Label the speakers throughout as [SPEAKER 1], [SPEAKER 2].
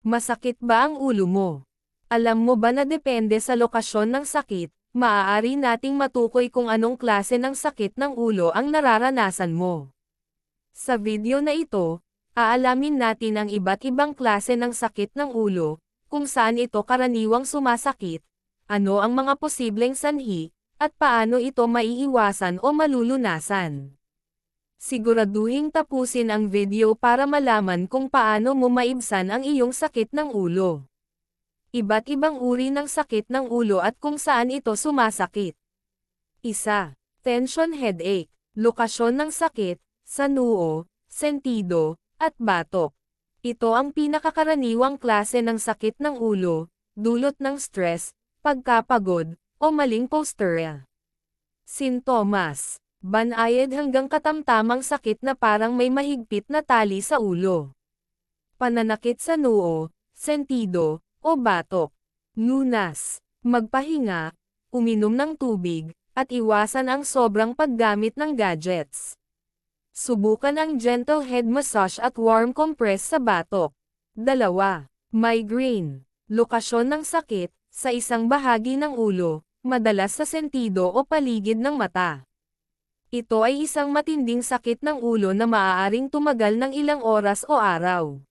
[SPEAKER 1] Masakit ba ang ulo mo? Alam mo ba na depende sa lokasyon ng sakit, maaari nating matukoy kung anong klase ng sakit ng ulo ang nararanasan mo. Sa video na ito, aalamin natin ang iba't ibang klase ng sakit ng ulo, kung saan ito karaniwang sumasakit, ano ang mga posibleng sanhi, at paano ito maiiwasan o malulunasan. Siguraduhing tapusin ang video para malaman kung paano mo maibsan ang iyong sakit ng ulo. Iba't ibang uri ng sakit ng ulo at kung saan ito sumasakit. Isa. Tension headache. Lokasyon ng sakit, sa noo, sentido, at batok. Ito ang pinakakaraniwang klase ng sakit ng ulo, dulot ng stress, pagkapagod, o maling postura. Sintomas Banayad hanggang katamtamang sakit na parang may mahigpit na tali sa ulo. Pananakit sa noo, sentido, o batok. Nunas. Magpahinga, uminom ng tubig, at iwasan ang sobrang paggamit ng gadgets. Subukan ang gentle head massage at warm compress sa batok. Dalawa. Migraine. Lokasyon ng sakit, sa isang bahagi ng ulo, madalas sa sentido o paligid ng mata. Ito ay isang matinding sakit ng ulo na maaaring tumagal ng ilang oras o araw.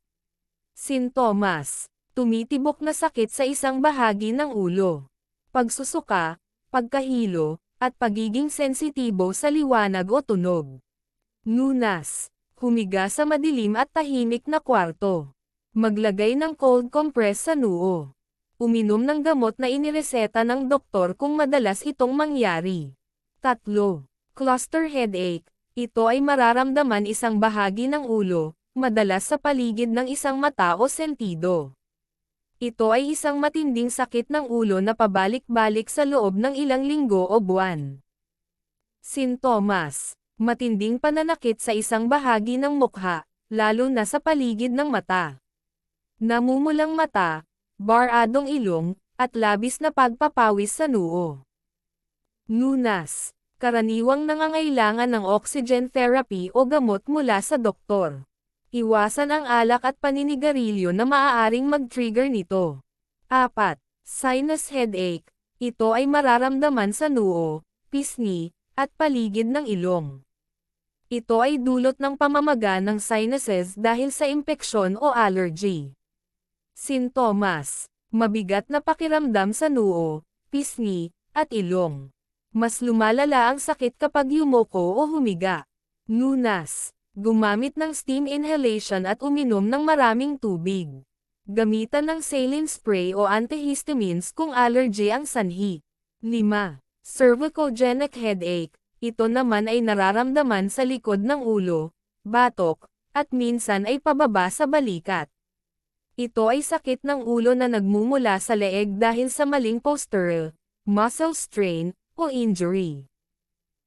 [SPEAKER 1] Sintomas. Tumitibok na sakit sa isang bahagi ng ulo. Pagsusuka, pagkahilo, at pagiging sensitibo sa liwanag o tunog. Nunas. Humiga sa madilim at tahimik na kwarto. Maglagay ng cold compress sa noo. Uminom ng gamot na inireseta ng doktor kung madalas itong mangyari. Tatlo. Cluster headache. Ito ay mararamdaman isang bahagi ng ulo, madalas sa paligid ng isang mata o sentido. Ito ay isang matinding sakit ng ulo na pabalik-balik sa loob ng ilang linggo o buwan. Sintomas. Matinding pananakit sa isang bahagi ng mukha, lalo na sa paligid ng mata. Namumulang mata, baradong ilong, at labis na pagpapawis sa noo. Nunas karaniwang nangangailangan ng oxygen therapy o gamot mula sa doktor. Iwasan ang alak at paninigarilyo na maaaring mag-trigger nito. 4. Sinus headache. Ito ay mararamdaman sa noo, pisngi, at paligid ng ilong. Ito ay dulot ng pamamaga ng sinuses dahil sa impeksyon o allergy. Sintomas. Mabigat na pakiramdam sa noo, pisngi, at ilong. Mas lumalala ang sakit kapag yumoko o humiga. Nunas. Gumamit ng steam inhalation at uminom ng maraming tubig. Gamitan ng saline spray o antihistamines kung allergy ang sanhi. 5. Cervicogenic headache. Ito naman ay nararamdaman sa likod ng ulo, batok, at minsan ay pababa sa balikat. Ito ay sakit ng ulo na nagmumula sa leeg dahil sa maling posture, muscle strain, o injury.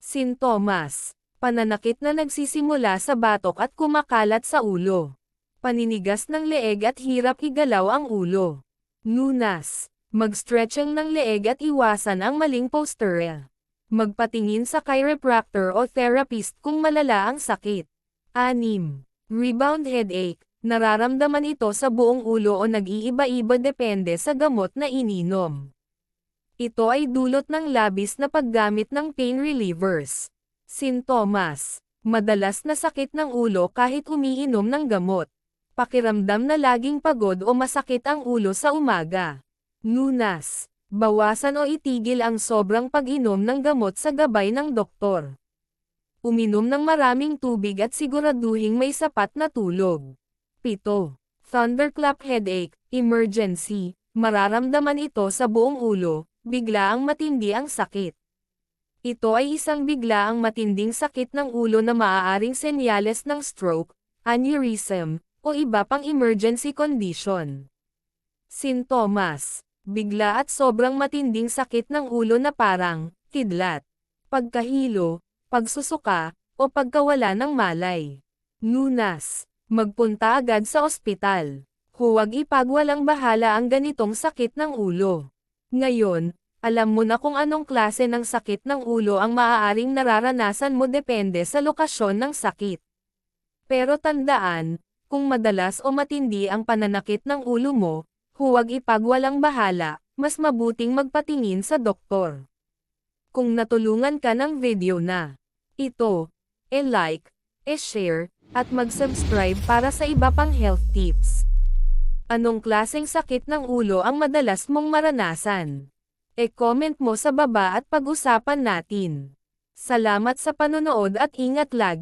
[SPEAKER 1] Sintomas. Pananakit na nagsisimula sa batok at kumakalat sa ulo. Paninigas ng leeg at hirap igalaw ang ulo. Nunas. Mag-stretching ng leeg at iwasan ang maling posture. Magpatingin sa chiropractor o therapist kung malala ang sakit. 6. Rebound headache. Nararamdaman ito sa buong ulo o nag-iiba-iba depende sa gamot na ininom. Ito ay dulot ng labis na paggamit ng pain relievers. Sintomas. Madalas na sakit ng ulo kahit umiinom ng gamot. Pakiramdam na laging pagod o masakit ang ulo sa umaga. Nunas. Bawasan o itigil ang sobrang pag-inom ng gamot sa gabay ng doktor. Uminom ng maraming tubig at siguraduhing may sapat na tulog. 7. Thunderclap headache, emergency. Mararamdaman ito sa buong ulo, bigla ang matindi ang sakit. Ito ay isang bigla ang matinding sakit ng ulo na maaaring senyales ng stroke, aneurysm, o iba pang emergency condition. Sintomas Bigla at sobrang matinding sakit ng ulo na parang, kidlat, pagkahilo, pagsusuka, o pagkawala ng malay. Nunas Magpunta agad sa ospital. Huwag ipagwalang bahala ang ganitong sakit ng ulo. Ngayon, alam mo na kung anong klase ng sakit ng ulo ang maaaring nararanasan mo depende sa lokasyon ng sakit. Pero tandaan, Kung madalas o matindi ang pananakit ng ulo mo, huwag ipagwalang bahala, mas mabuting magpatingin sa doktor. Kung natulungan ka ng video na ito, e-like, e-share, at mag-subscribe para sa iba pang health tips. Anong klaseng sakit ng ulo ang madalas mong maranasan? E-comment mo sa baba at pag-usapan natin. Salamat sa panonood at ingat lagi.